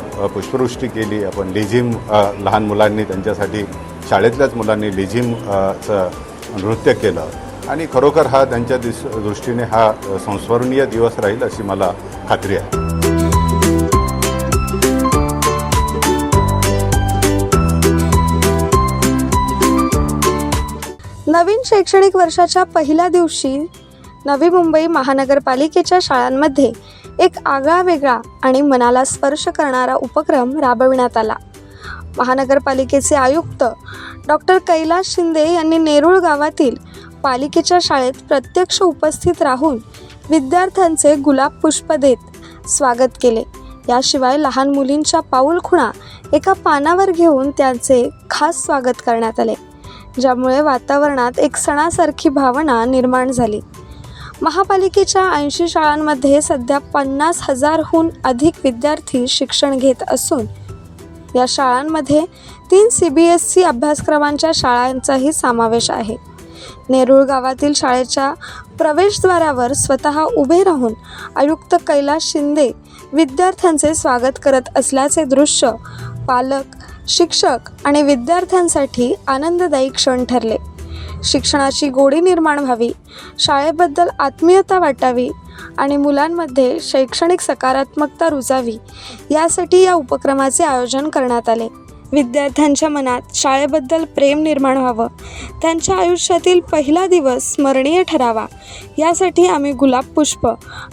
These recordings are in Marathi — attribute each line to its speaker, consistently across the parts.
Speaker 1: त्यांच्यावर पुष्पवृष्टी केली आपण लेझिम लहान मुलांनी त्यांच्यासाठी शाळेतल्याच मुलांनी लेझिमचं चं नृत्य केलं. आणि खरोखर हा त्यांच्या दिस दृष्टीने हा संस्मरणीय दिवस राहील अशी मला खात्री आहे.
Speaker 2: नवीन शैक्षणिक वर्षाच्या पहिल्या दिवशी नवी मुंबई महानगरपालिकेच्या शाळांमध्ये एक आगळा वेगळा आणि मनाला स्पर्श करणारा उपक्रम राबविण्यात आला. महानगरपालिकेचे आयुक्त डॉक्टर कैलास शिंदे यांनी नेरूळ गावातील पालिकेच्या शाळेत प्रत्यक्ष उपस्थित राहून विद्यार्थ्यांचे गुलाब पुष्प देत स्वागत केले. याशिवाय लहान मुलींच्या पाऊलखुणा एका पानावर घेऊन त्यांचे खास स्वागत करण्यात आले ज्यामुळे वातावरणात एक सणासारखी भावना निर्माण झाली. महापालिकेच्या ऐंशी शाळांमध्ये सध्या पन्नास हजारहून अधिक विद्यार्थी शिक्षण घेत असून या शाळांमध्ये तीन सी बी एस सी अभ्यासक्रमांच्या शाळांचाही समावेश आहे. नेरूळ गावातील शाळेच्या प्रवेशद्वारावर स्वतः उभे राहून आयुक्त कैलास शिंदे विद्यार्थ्यांचे स्वागत करत असल्याचे दृश्य पालक शिक्षक आणि विद्यार्थ्यांसाठी आनंददायी क्षण ठरले. शिक्षणाची गोडी निर्माण व्हावी शाळेबद्दल आत्मीयता वाटावी आणि मुलांमध्ये शैक्षणिक सकारात्मकता रुजावी यासाठी या उपक्रमाचे आयोजन करण्यात आले. विद्यार्थ्यांच्या मनात शाळेबद्दल प्रेम निर्माण व्हावं त्यांच्या आयुष्यातील पहिला दिवस स्मरणीय ठरावा यासाठी आम्ही गुलाब पुष्प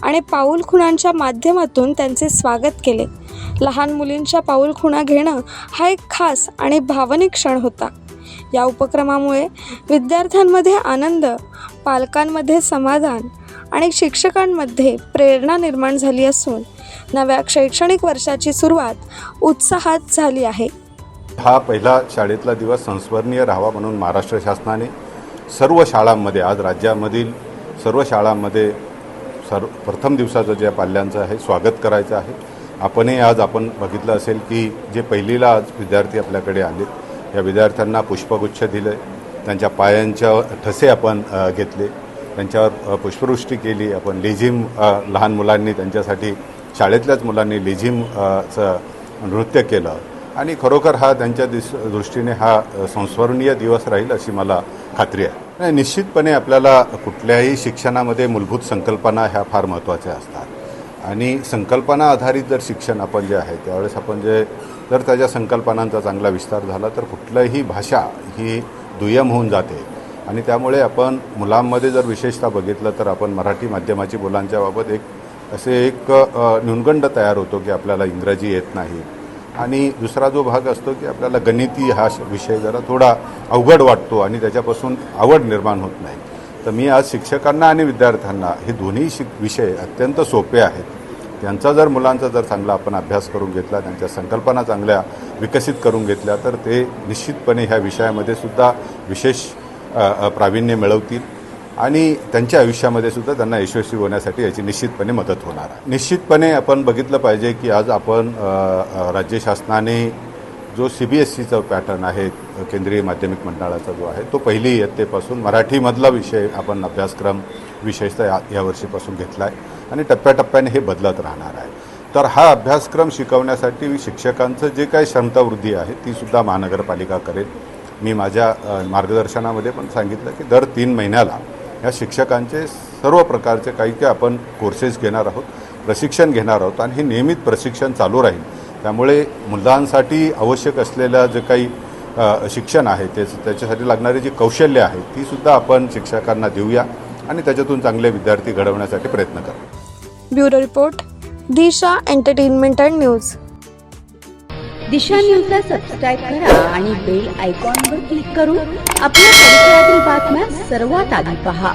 Speaker 2: आणि पाऊलखुणांच्या माध्यमातून त्यांचे स्वागत केले. लहान मुलींच्या पाऊलखुणा घेणं हा एक खास आणि भावनिक क्षण होता. या उपक्रमामुळे विद्यार्थ्यांमध्ये आनंद पालकांमध्ये समाधान आणि शिक्षकांमध्ये प्रेरणा निर्माण झाली असून नव्या शैक्षणिक वर्षाची सुरुवात उत्साहात झाली आहे.
Speaker 1: हा पहिला शाळेतला दिवस संस्मरणीय राहावा म्हणून महाराष्ट्र शासनाने सर्व शाळांमध्ये आज राज्यामधील सर्व शाळांमध्ये सर्व प्रथम दिवसाचं जे पाल्यांचं आहे स्वागत करायचं आहे. आपणही आज आपण बघितलं असेल की जे पहिलीला आज विद्यार्थी आपल्याकडे आले या विद्यार्थ्यांना पुष्पगुच्छ दिले त्यांच्या पायांच्या ठसे आपण घेतले. त्यांच्यावर पुष्पवृष्टी केली. आपण लेझिम लहान मुलांनी त्यांच्यासाठी शाळेतल्याच मुलांनी लेझिमचं नृत्य केलं. आणि खरोखर हा त्यांच्या दिस दृष्टीने हा संस्मरणीय दिवस राहील अशी मला खात्री आहे. निश्चितपणे आपल्याला कुठल्याही शिक्षणामध्ये मूलभूत संकल्पना ह्या फार महत्त्वाच्या असतात. आणि संकल्पना आधारित जर शिक्षण आपण जे आहे त्यावेळेस आपण जे जर त्याच्या संकल्पनांचा चांगला विस्तार झाला तर कुठलंही भाषा ही दुय्यम होऊन जाते. आणि त्यामुळे आपण मुलांमध्ये जर विशेषतः बघितलं तर आपण मराठी माध्यमाची मुलांच्या बाबत एक असे एक न्यूनगंड तयार होतो की आपल्याला इंग्रजी येत नाही. आणि दुसरा जो भाग असतो की आपल्याला गणिती हा श- विषय जरा थोडा अवघड वाटतो आणि त्याच्यापासून आवड निर्माण होत नाही. तर मी आज शिक्षकांना आणि विद्यार्थ्यांना हे दोन्ही शिक विषय अत्यंत सोपे आहेत. त्यांचा जर मुलांचा जर चांगला आपण अभ्यास करून घेतला त्यांच्या संकल्पना चांगल्या विकसित करून घेतल्या तर ते निश्चितपणे ह्या विषयामध्ये सुद्धा विशेष प्रावीण्य मिळवतील आणि त्यांच्या आयुष्यामध्ये सुद्धा त्यांना यशस्वी होण्यासाठी याची निश्चितपणे मदत होणार आहे. निश्चितपणे आपण बघितलं पाहिजे की आज आपण राज्यशासनाने राज्य शासनाने जो सी बी एस सीचा पॅटर्न आहे केंद्रीय माध्यमिक मंडळाचा जो आहे तो पहिली इयत्तेपासून मराठीमधला विषय आपण अभ्यासक्रम विशेषतः या यावर्षीपासून घेतला आहे आणि टप्प्याटप्प्याने हे बदलत राहणार आहे. तर हा अभ्यासक्रम शिकवण्यासाठी शिक्षकांचं जे काही क्षमतावृद्धी आहे ती सुद्धा महानगरपालिका करेल. मी माझ्या मार्गदर्शनामध्ये पण सांगितलं की दर तीन महिन्याला या शिक्षकांचे सर्व प्रकारचे काही काही आपण कोर्सेस घेणार आहोत प्रशिक्षण घेणार आहोत आणि हे नियमित प्रशिक्षण चालू राहील. त्यामुळे मुलांसाठी आवश्यक असलेलं जे काही शिक्षण आहे तेच त्याच्यासाठी लागणारी जी कौशल्य आहे ती सुद्धा आपण शिक्षकांना देऊया आणि त्याच्यातून चांगले विद्यार्थी घडवण्यासाठी प्रयत्न करू.
Speaker 2: Bureau report Disha entertainment and news.
Speaker 3: Disha न्यूजला सबस्क्राईब करा आणि बेल आयकॉनवर क्लिक करून आपल्या परिसरातील बातम्या सर्वात आधी पहा.